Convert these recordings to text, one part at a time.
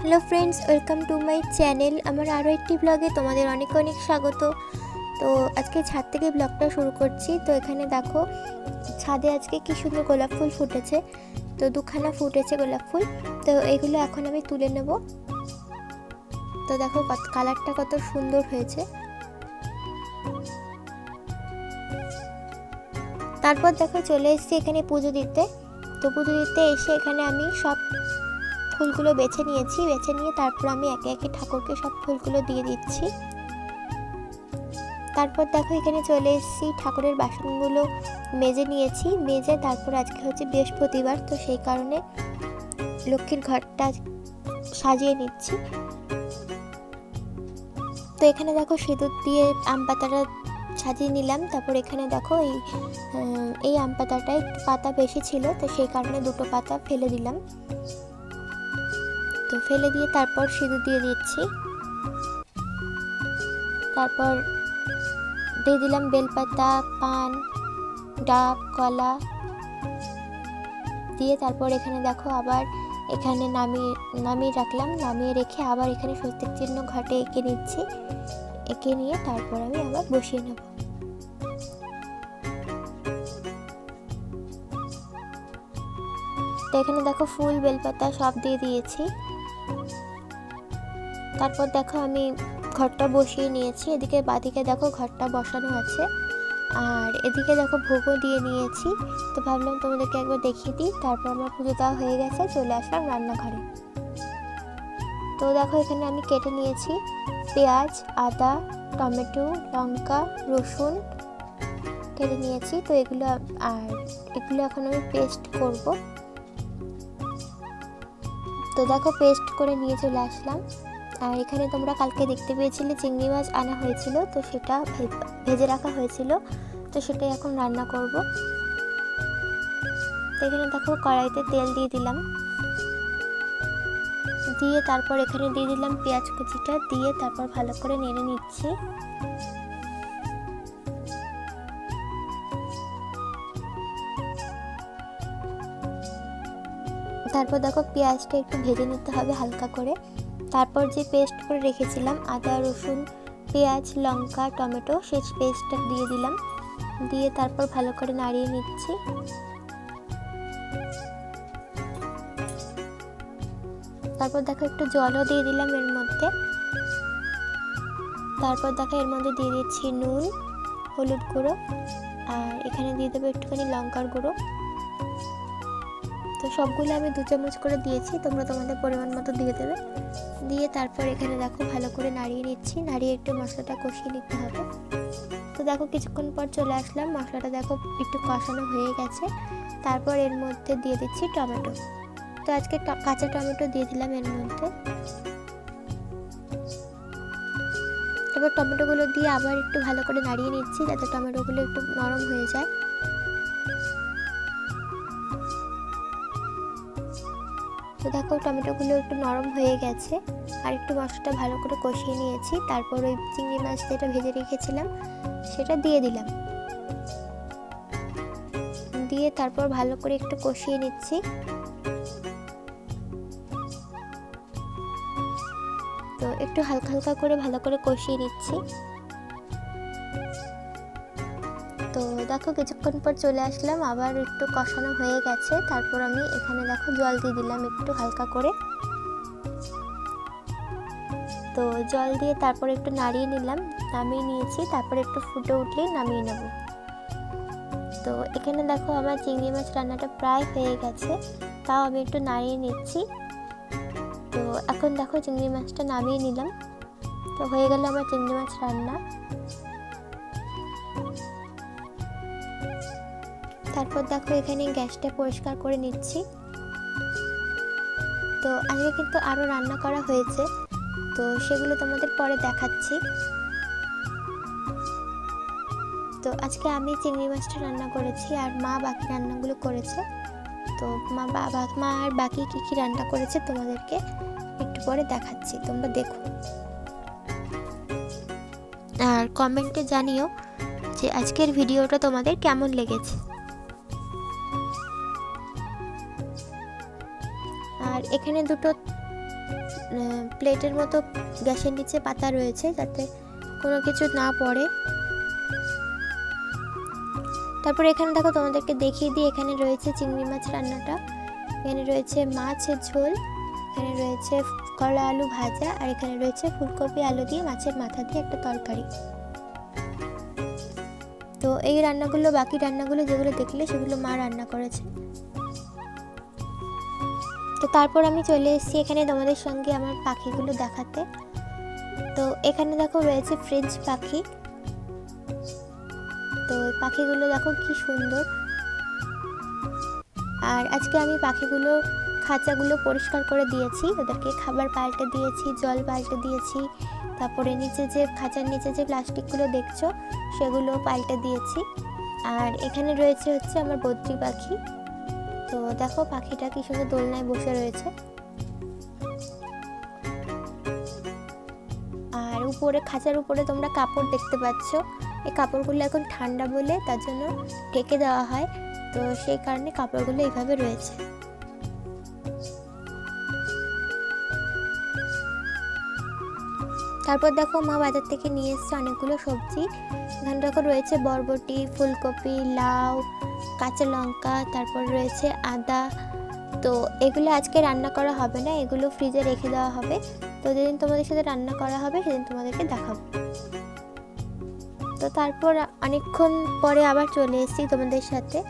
Hello friends welcome to my channel আমার আরও একটি ব্লগে তোমাদের অনেক অনেক স্বাগত। তো আজকে ছাদ থেকে ব্লগটা শুরু করছি। তো এখানে দেখো, ছাদে আজকে কি সুন্দর গোলাপ ফুল ফুটেছে। তো দুখানা ফুটেছে গোলাপ ফুল। তো এগুলো এখন আমি তুলে নেব। তো দেখো কালারটা কত সুন্দর হয়েছে। তারপর দেখো চলে এসেছি এখানে পুজো দিতে। তো পুজো দিতে এসে এখানে আমি সব ফুলগুলো বেছে নিয়েছি, বেছে নিয়ে তারপর আমি একে একে ঠাকুরকে সব ফুলগুলো দিয়ে দিচ্ছি। তারপর দেখো এখানে চলে এসেছি, ঠাকুরের বাসনগুলো মেজে নিয়েছি, মেজে তারপর আজকে হচ্ছে বৃহস্পতিবার, তো সেই কারণে লক্ষ্মীর ঘরটা সাজিয়ে নিচ্ছি। তো এখানে দেখো সিঁদুর দিয়ে আম পাতাটা সাজিয়ে নিলাম, তারপর এখানে দেখো এই এই আম পাতাটা একটু পাতা বেশি ছিল, তো সেই কারণে দুটো পাতা ফেলে দিলাম। তো ফেলে দিয়ে তারপর সিঁদুর দিয়ে দিচ্ছি। তারপর দিয়ে দিলাম বেলপাতা, পান, ডাব, কলা। দিয়ে তারপর এখানে দেখো আবার এখানে নামিয়ে নামিয়ে রাখলাম। নামিয়ে রেখে আবার এখানে স্বস্তিক চিহ্ন ঘাটে এঁকে নিচ্ছি। এঁকে নিয়ে তারপর আমি আবার বসিয়ে নেব। তো এখানে দেখো ফুল, বেলপাতা সব দিয়ে দিয়েছি। তারপর দেখো আমি ঘরটা বসিয়ে নিয়েছি। এদিকে বাদিকে দেখো ঘরটা বসানো আছে। আর এদিকে দেখো ভোগও দিয়ে নিয়েছি। তো ভাবলাম তোমাদেরকে একবার দেখিয়ে দিই। তারপর আমার পুজো দেওয়া হয়ে গেছে, চলে আসলাম রান্নাঘরে। তো দেখো এখানে আমি কেটে নিয়েছি পেঁয়াজ, আদা, টমেটো, লঙ্কা, রসুন কেটে নিয়েছি। তো এগুলো আর এগুলো এখন আমি পেস্ট করব। তো দেখো পেস্ট করে নিয়ে চলে আসলাম। আর এখানে তোমরা কালকে দেখতে পেয়েছিলে চিংড়ি মাছ আনা হয়েছিল, তো সেটা ভেজে রাখা হয়েছিল, তো সেটাই এখন রান্না করব। তো এখানে দেখো কড়াইতে তেল দিয়ে দিলাম। দিয়ে তারপর এখানে দিয়ে দিলাম পেঁয়াজ কুচিটা, দিয়ে তারপর ভালো করে নেড়ে নিচ্ছি। তারপর দেখো পেঁয়াজটা একটু ভেজে নিতে হবে হালকা করে। তারপর যে পেস্ট করে রেখেছিলাম, আদা, রসুন, পেঁয়াজ, লঙ্কা, টমেটো, সেই পেস্টটা দিয়ে দিলাম। দিয়ে তারপর ভালো করে নাড়িয়ে নিচ্ছি। তারপর দেখো একটু জলও দিয়ে দিলাম এর মধ্যে। তারপর দেখো এর মধ্যে দিয়ে দিচ্ছি নুন, হলুদ গুঁড়ো, আর এখানে দিয়ে দেবো একটুখানি লঙ্কার গুঁড়ো। তো সবগুলো আমি দু চামচ করে দিয়েছি, তোমরা তোমাদের পরিমাণ মতো দিয়ে দেবে। দিয়ে তারপর এখানে দেখো ভালো করে নাড়িয়ে নিচ্ছি। নাড়িয়ে একটু মশলাটা কষিয়ে নিতে হবে। তো দেখো কিছুক্ষণ পর চলে আসলাম। মশলাটা দেখো একটু কষানো হয়ে গেছে। তারপর এর মধ্যে দিয়ে দিচ্ছি টমেটো। তো আজকে কাঁচা টমেটো দিয়ে দিলাম এর মধ্যে। তারপর টমেটোগুলো দিয়ে আবার একটু ভালো করে নাড়িয়ে নিচ্ছি যাতে টমেটোগুলো একটু নরম হয়ে যায়। তো দেখো, টমেটোগুলো একটু নরম হয়ে গেছে। আর একটু মশলাটা ভালো করে কষিয়ে নিয়েছি। তারপর ওই চিংড়ি মাছ যেটা ভেজে রেখেছিলাম, সেটা দিয়ে দিলাম। দিয়ে তারপর ভালো করে একটু কষিয়ে নিচ্ছি। তো একটু হালকা হালকা করে ভালো করে কষিয়ে নিচ্ছি। তো দেখো কিছুক্ষণ পর চলে আসলাম, আবার একটু কষানো হয়ে গেছে। তারপর আমি এখানে দেখো জল দিয়ে দিলাম একটু হালকা করে। তো জল দিয়ে তারপর একটু নাড়িয়ে নিলাম, নামিয়ে নিয়েছি, তারপর একটু ফুটে উঠলেই নামিয়ে নেব। তো এখানে দেখো আমার চিংড়ি মাছ রান্নাটা প্রায় হয়ে গেছে, তাও আমি একটু নাড়িয়ে নিচ্ছি। তো এখন দেখো চিংড়ি মাছটা নামিয়ে নিলাম। তো হয়ে গেল আমার চিংড়ি মাছ রান্না। তারপর দেখো এখানে গ্যাসটা পরিষ্কার করে নিচ্ছি। তো আজকে কিন্তু আরও রান্না করা হয়েছে। তো সেগুলো তোমাদের পরে দেখাচ্ছি। তো আজকে আমি চিংড়ি মাছটা রান্না করেছি আর মা বাকি রান্নাগুলো করেছে। তো মা বাবা মা আর বাকি কী কী রান্না করেছে তোমাদেরকে একটু পরে দেখাচ্ছি, তোমরা দেখো। আর কমেন্টে জানিও যে আজকের ভিডিওটা তোমাদের কেমন লেগেছে। এখানে দুটো প্লেটের মতো গ্যাসের নিচে পাতা রয়েছে যাতে কোনো কিছু না পড়ে। তারপর এখানে দেখো তোমাদেরকে দেখিয়ে দিই, এখানে রয়েছে চিংড়ি মাছ রান্নাটা, এখানে রয়েছে মাছের ঝোল, এখানে রয়েছে কলা আলু ভাজা, আর এখানে রয়েছে ফুলকপি আলু দিয়ে মাছের মাথা দিয়ে একটা তরকারি। তো এই রান্নাগুলো, বাকি রান্নাগুলো যেগুলো দেখলে সেগুলো মা রান্না করেছে। তো তারপর আমি চলে এসেছি এখানে তোমাদের সঙ্গে আমার পাখিগুলো দেখাতে। তো এখানে দেখো রয়েছে ফ্রেঞ্চ পাখি। তো পাখিগুলো দেখো কি সুন্দর। আর আজকে আমি পাখিগুলো, খাঁচাগুলো পরিষ্কার করে দিয়েছি। ওদেরকে খাবার পাল্টে দিয়েছি, জল পাল্টে দিয়েছি। তারপরে নিচে যে, খাঁচার নিচে যে প্লাস্টিকগুলো দেখছ, সেগুলো পাল্টে দিয়েছি। আর এখানে রয়েছে হচ্ছে আমার বদ্রি পাখি। তো দেখো পাখিটা কি সুন্দর দোলনায় বসে রয়েছে। আর উপরে খাঁচার উপরে তোমরা কাপড় দেখতে পাচ্ছ। এই কাপড়গুলো এখন ঠান্ডা বলে তার জন্য ঢেকে দেওয়া হয়। তো সেই কারণে কাপড়গুলো এইভাবে রয়েছে। তারপর দেখো মা বাজার থেকে নিয়ে এসছে অনেকগুলো সবজি। এখানে দেখো রয়েছে বরবটি, ফুলকপি, লাউ কাঁচা লঙ্কা, তারপর রয়েছে আদা। তো এগুলো আজকে রান্না করা হবে না, এগুলো ফ্রিজে রেখে দেওয়া হবে। তো যেদিন তোমাদের সাথে রান্না করা হবে, সেদিন তোমাদেরকে দেখাবো। তো তারপর অনেকক্ষণ পরে আবার চলে এসেছি তোমাদের সাথে।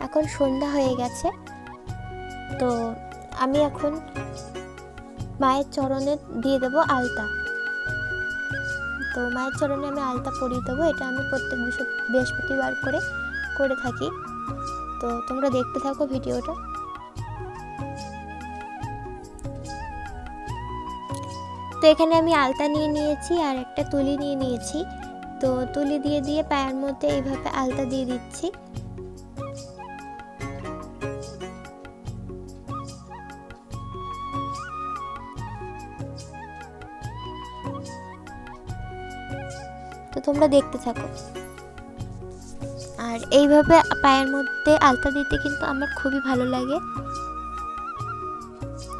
এখন সন্ধ্যা হয়ে গেছে। তো আমি এখন মায়ের চরণে দিয়ে দেবো আলতা। তো মায়ের চরণে আমি আলতা পরিয়ে দেবো। এটা আমি প্রত্যেক বৃহস্প- বৃহস্পতিবার করে করে থাকি। তো তোমরা দেখতে থাকো ভিডিওটা। তো এখানে আমি আলতা নিয়ে নিয়েছি আর একটা তুলি নিয়ে নিয়েছি। তো তুলি দিয়ে দিয়ে পায়ের মধ্যে এইভাবে আলতা দিয়ে দিচ্ছি। তো তোমরা দেখতে থাকো। আর এইভাবে পায়ের মধ্যে আলতা দিতে কিন্তু আমার খুবই ভালো লাগে।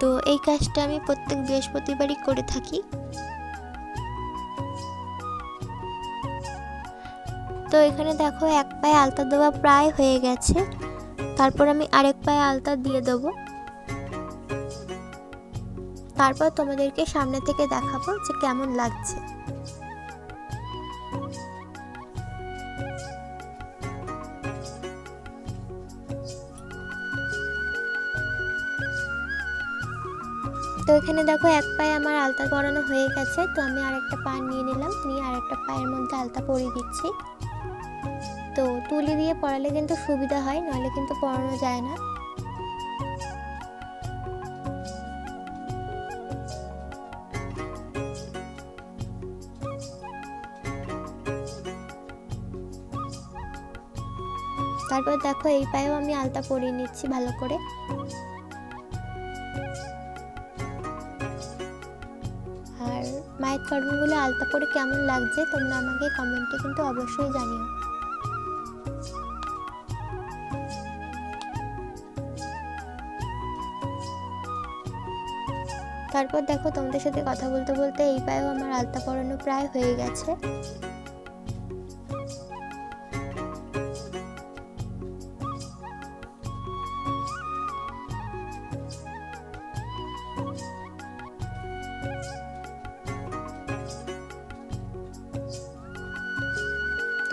তো এই কাজটা আমি প্রত্যেক বৃহস্পতিবারই করে থাকি। তো এখানে দেখো এক পায়ে আলতা দেওয়া প্রায় হয়ে গেছে। তারপর আমি আরেক পায়ে আলতা দিয়ে দেবো। তারপর তোমাদেরকে সামনে থেকে দেখাবো যে কেমন লাগছে। তো এখানে দেখো এক পায়ে আমার আলতা পরানো হয়ে গেছে, তো আমি আরেকটা পা নিয়ে নিলাম, নিয়ে আরেকটা পায়ের মধ্যে আলতা পরিয়ে দিচ্ছি। তো তুলি দিয়ে পরালে কিন্তু সুবিধা হয়, নাহলে কিন্তু পরানো যায় না। তারপর দেখো এই পায়েও আমি আলতা পরিয়ে নিচ্ছি ভালো করে। মায়ের আলতা পরে কেমন লাগছে তোমরা আমাকে কমেন্টে কিন্তু অবশ্যই জানিও। তারপর দেখো তোমাদের সাথে কথা বলতে বলতে এই পায়েও আমার আলতা পরানো প্রায় হয়ে গেছে।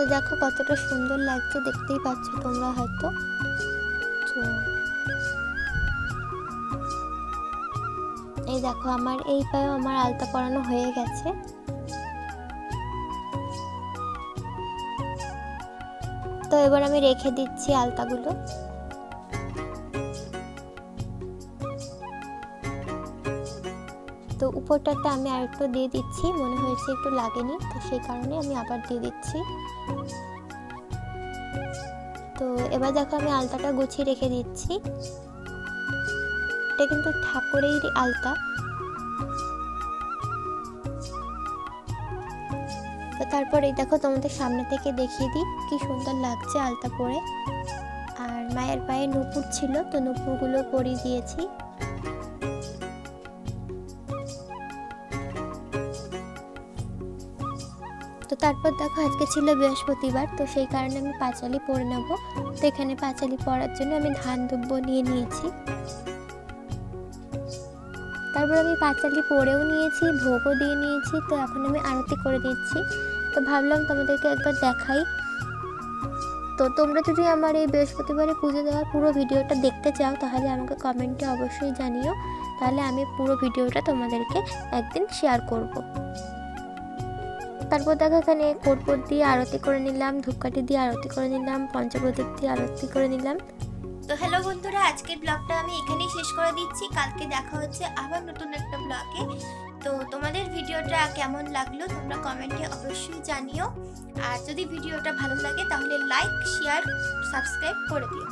তো দেখো কতটা সুন্দর লাগছে, দেখতেই পাচ্ছ তোমরা হয়তো। তো এই দেখো আমার, এই পায়েও আমার আলতা পরানো হয়ে গেছে। তো এবার আমি রেখে দিচ্ছি আলতাগুলো। উপরটাতে আমি আরেকটু দিয়ে দিচ্ছি, মনে হয়েছে একটু লাগেনি, তো সেই কারণে আমি আবার দিয়ে দিচ্ছি। তো এবার দেখো আমি আলতাটা গুছিয়ে রেখে দিচ্ছি। এটা কিন্তু ঠাকুরের আলতা। তো তারপর এই দেখো তোমাদের সামনে থেকে দেখিয়ে দিই কি সুন্দর লাগছে আলতা পরে। আর মায়ের পায়ে নুপুর ছিল, তো নুপুরগুলো পরিয়ে দিয়েছি। তারপর দেখো আজকে ছিল বৃহস্পতিবার, তো সেই কারণে আমি পাঁচালি পরে নেব। তো এখানে পাঁচালি পরার জন্য আমি ধান দুব্য নিয়ে নিয়েছি। তারপর আমি পাঁচালি পরেও নিয়েছি, ভোগও দিয়ে নিয়েছি, তো এখন আমি আরতি করে নিচ্ছি। তো ভাবলাম তোমাদেরকে একবার দেখাই। তো তোমরা যদি আমার এই বৃহস্পতিবারে পুজো দেওয়ার পুরো ভিডিওটা দেখতে চাও, তাহলে আমাকে কমেন্টে অবশ্যই জানিও। তাহলে আমি পুরো ভিডিওটা তোমাদেরকে একদিন শেয়ার করব। তারপর দেখো এখানে কোটপোট দিয়ে আরতি করে নিলাম, ধূপকাঠি দিয়ে আরতি করে নিলাম, পঞ্চপ্রদীপ দিয়ে আরতি করে নিলাম। তো হ্যালো বন্ধুরা, আজকের ব্লগটা আমি এখানেই শেষ করে দিচ্ছি। কালকে দেখা হচ্ছে আবার নতুন একটা ব্লগে। তো তোমাদের ভিডিওটা কেমন লাগল তোমরা কমেন্টে অবশ্যই জানিও। আর যদি ভিডিওটা ভালো লাগে তাহলে লাইক শেয়ার সাবস্ক্রাইব করে দিও।